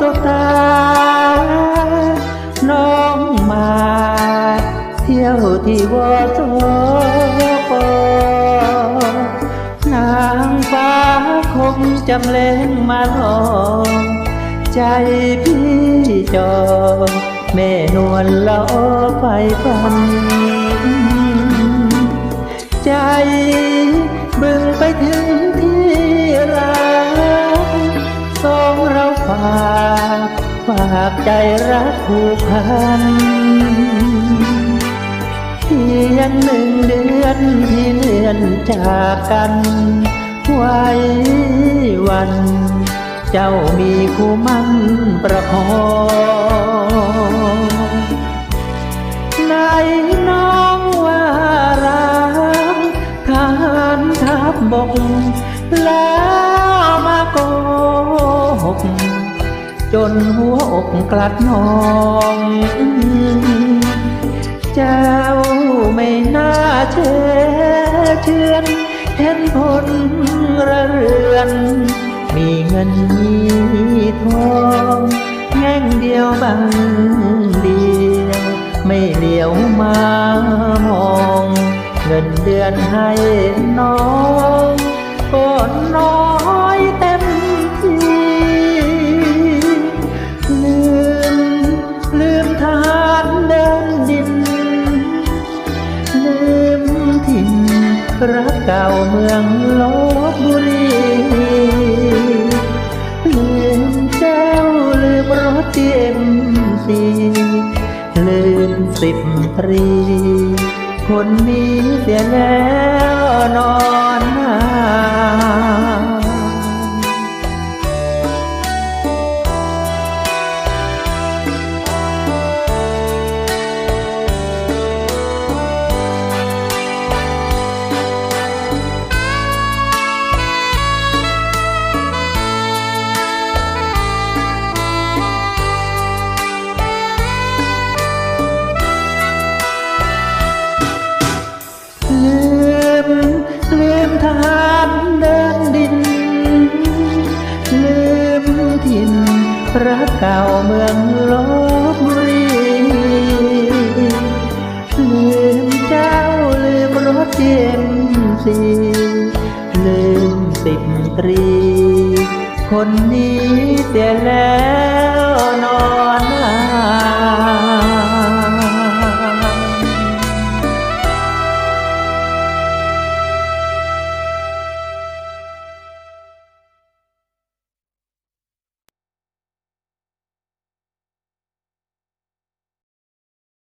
สตา น้องมา เที่ยวที่วอสปนางฟ้าคงจำเล่งมาหลอกใจพี่จอแม่นวลละอไฟฟัน ใจบึงไปถึงที่รักสองเราฝา ฝากใจรักผูกพันเพียงหนึ่งเดือนที่เลื่อนจากกันไว้วัน เจ้ามีคู่มั่นประคองในน้องว่ารักทารทัพบกแล้วมาโกหก จนหัวอกกลัดนอง เจ้าไม่น่าเชื่อเชื่อนเห็นผลระเรือน มีเงินมีทองแง่งเดียวบางเดียว ไม่เหลียวมามอง เงินเดือนให้น้องก็น้อยเต็ รักเก่าเมืองลบบุรีลืมเจ้าลืมรถเอ็มซีลืมสิบตรี คนนี้เสียแล้วนอนหา เก่าเมืองลบบุรีลืมเจ้าลืมรถเย็นสีลืมสิบตรี คนนี้เสียแล้ว